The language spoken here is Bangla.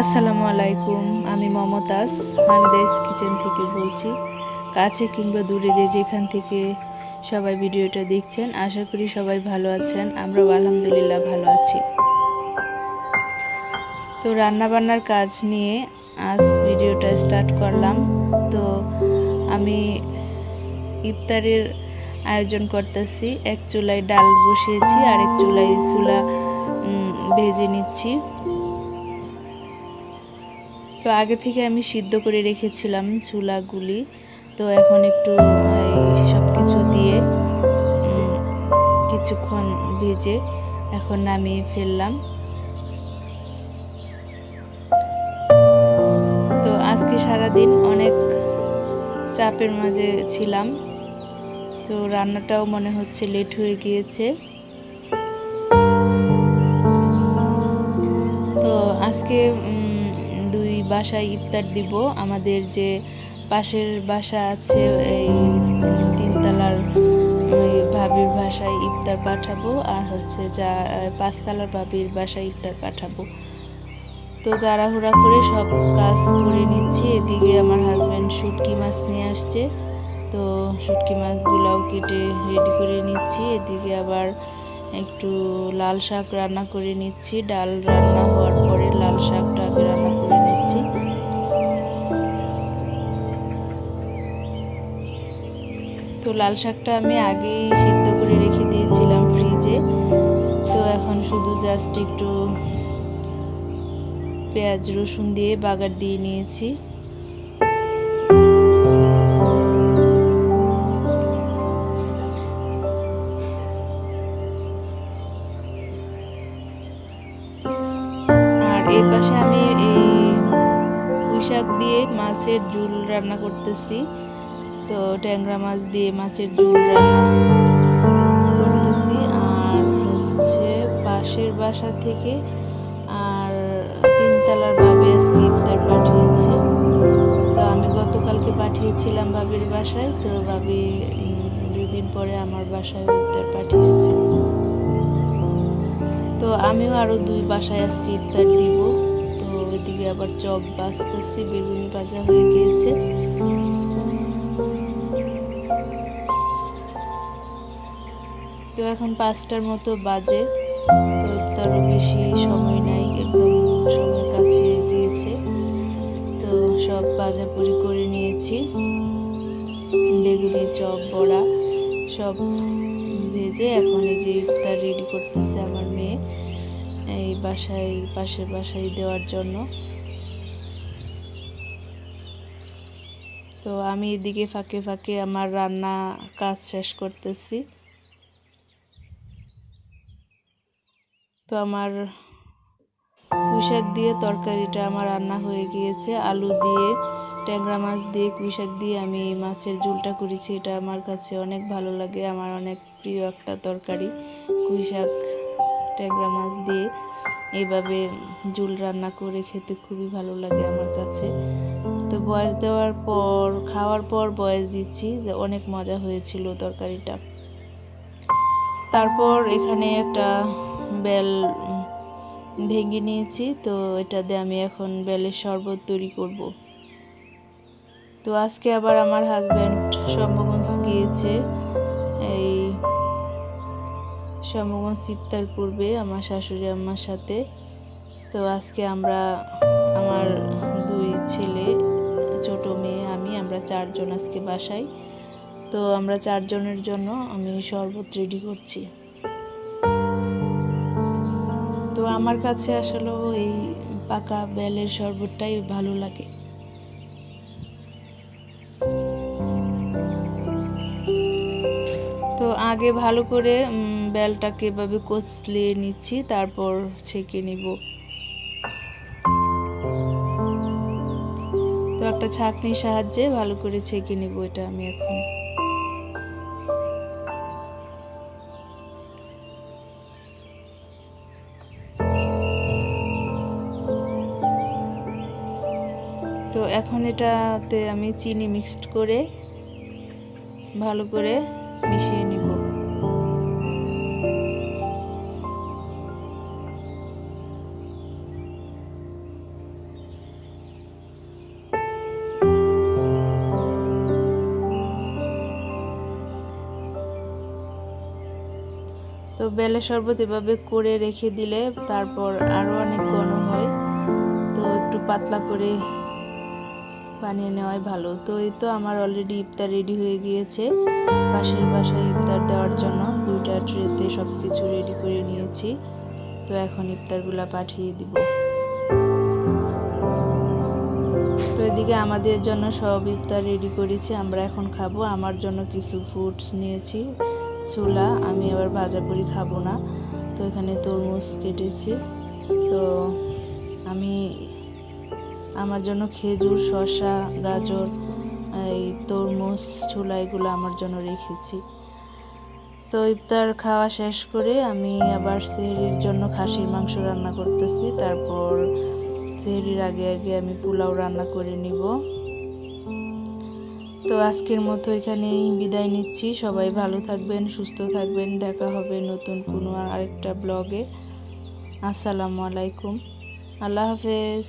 আসসালামু আলাইকুম, আমি মমতাজ, হামিদাইস কিচেন থেকে বলছি। কাছে কিংবা দূরে যে যেখান থেকে সবাই ভিডিওটা দেখছেন, আশা করি সবাই ভালো আছেন, আমরাও আলহামদুলিল্লাহ ভালো আছি। তো রান্না বান্নার কাজ নিয়ে আজ ভিডিওটা স্টার্ট করলাম। তো আমি ইফতারের আয়োজন করতেছি, এক চুলায় ডাল বসিয়েছি আর এক চুলায় চুলা ভেজে নিচ্ছি। তো আগে থেকে আমি সিদ্ধ করে রেখেছিলাম চুলাগুলি। তো এখন একটু সব কিছু দিয়ে কিছুক্ষণ ভেজে এখন নামিয়ে ফেললাম। তো আজকে সারাদিন অনেক চাপের মাঝে ছিলাম। তো রান্নাটাও মনে হচ্ছে লেট হয়ে গিয়েছে। তো আজকে বাসায় ইফতার দিব। আমাদের যে পাশের বাসা আছে, এই তিনতলার ওই ভাবির বাসায় ইফতার পাঠাবো আর হচ্ছে যা পাঁচতলার ভাবির বাসায় ইফতার পাঠাবো। তো তাড়াহুড়া করে সব কাজ করে নিচ্ছি। এদিকে আমার হাজব্যান্ড শুটকি মাছ নিয়ে আসছে। তো শুটকি মাছগুলোও কেটে রেডি করে নিচ্ছি। এদিকে আবার একটু লাল শাক রান্না করে নিচ্ছি। ডাল রান্না হওয়ার পরে লাল শাকটা আগে রান্না করে নিচ্ছি তো লাল শাকটা আমি আগেই সিদ্ধ করে রেখে দিয়েছিলাম ফ্রিজে। তো এখন শুধু জাস্ট একটু পেঁয়াজ, রসুন দিয়ে বাগার দিয়ে নিয়েছি। আর এই পাশে আমি এই পুঁই শাক দিয়ে মাছের ঝুল রান্না করতেছি। তো ট্যাংরা মাছ দিয়ে মাছের ঝুল রান্না করতেছি। আর হচ্ছে পাশের বাসা থেকে আর তিনতলার ভাবে আজকে ইফতার পাঠিয়েছে। তো আমি গতকালকে পাঠিয়েছিলাম ভাবির বাসায়। তো ভাবি উম, দুই দিন পরে আমার বাসায় ইফতার পাঠিয়েছে। তো আমিও আরও দুই বাসায় আজকে ইফতার দিব। ওইদিকে আবার চপ বাঁচতেছি বেগুনি ভাজা হয়ে গিয়েছে। তো এখন পাঁচটার মতো বাজে, তো ইফতারও বেশি সময় নাই, একদম সময় কাছে গিয়েছে। তো সব বাজাপুরি করে নিয়েছি। বেগুনি, চপ, বড়া সব ভেজে এখন এই যে ইফতার রেডি করতেছে আমার মেয়ে, এই বাসায়, পাশের বাসায় দেওয়ার জন্য। তো আমি এদিকে ফাঁকে ফাঁকে আমার রান্না কাজ শেষ করতেছি। তো আমার কুইশাক দিয়ে তরকারিটা আমার রান্না হয়ে গিয়েছে। আলু দিয়ে, ট্যাংরা মাছ দিয়ে কুইশাক দিয়ে আমি মাছের ঝুলটা করেছি। এটা আমার কাছে অনেক ভালো লাগে। আমার অনেক প্রিয় একটা তরকারি। কুইশাক ট্যাংরা মাছ দিয়ে এইভাবে ঝুল রান্না করে খেতে খুবই ভালো লাগে আমার কাছে। বয়স দেওয়ার পর, খাওয়ার পর বয়স দিচ্ছি অনেক মজা হয়েছিল তরকারিটা। তারপর এখানে একটা বেল ভেঙে নিয়েছি, তো এটা দিয়ে আমি এখন বেলের শরবত তৈরি করব। তো আজকে আবার আমার হাজব্যান্ড শম্ভগঞ্জ গিয়েছে, এই শম্ভগঞ্জ ইফতার করবে আমার শাশুড়ি আম্মার সাথে। তো আজকে আমরা আমার দুই ছেলে ছোট মেয়ে আমি, আমরা চারজন আজকে বাসায়। তো আমরা চারজনের জন্য আমি শরবত রেডি করছি। তো আমার কাছে আসলে এই পাকা বেলের শরবতটাই ভালো লাগে। তো আগে ভালো করে বেলটাকে এভাবে কচলিয়ে নিচ্ছি, তারপর ছেঁকে নিব। একটা ছাঁকনির সাহায্যে ভালো করে ছেঁকে নিব এটা আমি এখন। তো এখন এটাতে আমি চিনি মিক্সড করে ভালো করে মিশিয়ে নিব। বেলে শরবত এভাবে করে রেখে দিলে তারপর আরও অনেক ঘন হয়। তো একটু পাতলা করে বানিয়ে নেওয়াই ভালো। তো এই তো আমার অলরেডি ইফতার রেডি হয়ে গিয়েছে। পাশের বাসায় ইফতার দেওয়ার জন্য দুইটা ট্রেতে সব কিছু রেডি করে নিয়েছি। তো এখন ইফতারগুলা পাঠিয়ে দিব। তো এদিকে আমাদের জন্য সব ইফতার রেডি করেছি। আমরা এখন খাব। আমার জন্য কিছু ফ্রুটস নিয়েছি। ছোলা আমি আবার ভাজা পুরি খাব না। তো এখানে তরমুজ কেটেছি। তো আমি, আমার জন্য খেজুর, শসা, গাজর, এই তরমুজ ছোলা এগুলো আমার জন্য রেখেছি। তো ইফতার খাওয়া শেষ করে আমি আবার সেহরির জন্য খাসির মাংস রান্না করতেছি। তারপর সেহরির আগে আগে আমি পোলাও রান্না করে নিব। তো আজকের মতো এখানেই বিদায় নিচ্ছি। সবাই ভালো থাকবেন, সুস্থ থাকবেন। দেখা হবে নতুন কোনো আরেকটা ব্লগে। আসসালামু আলাইকুম। আল্লাহ হাফেজ।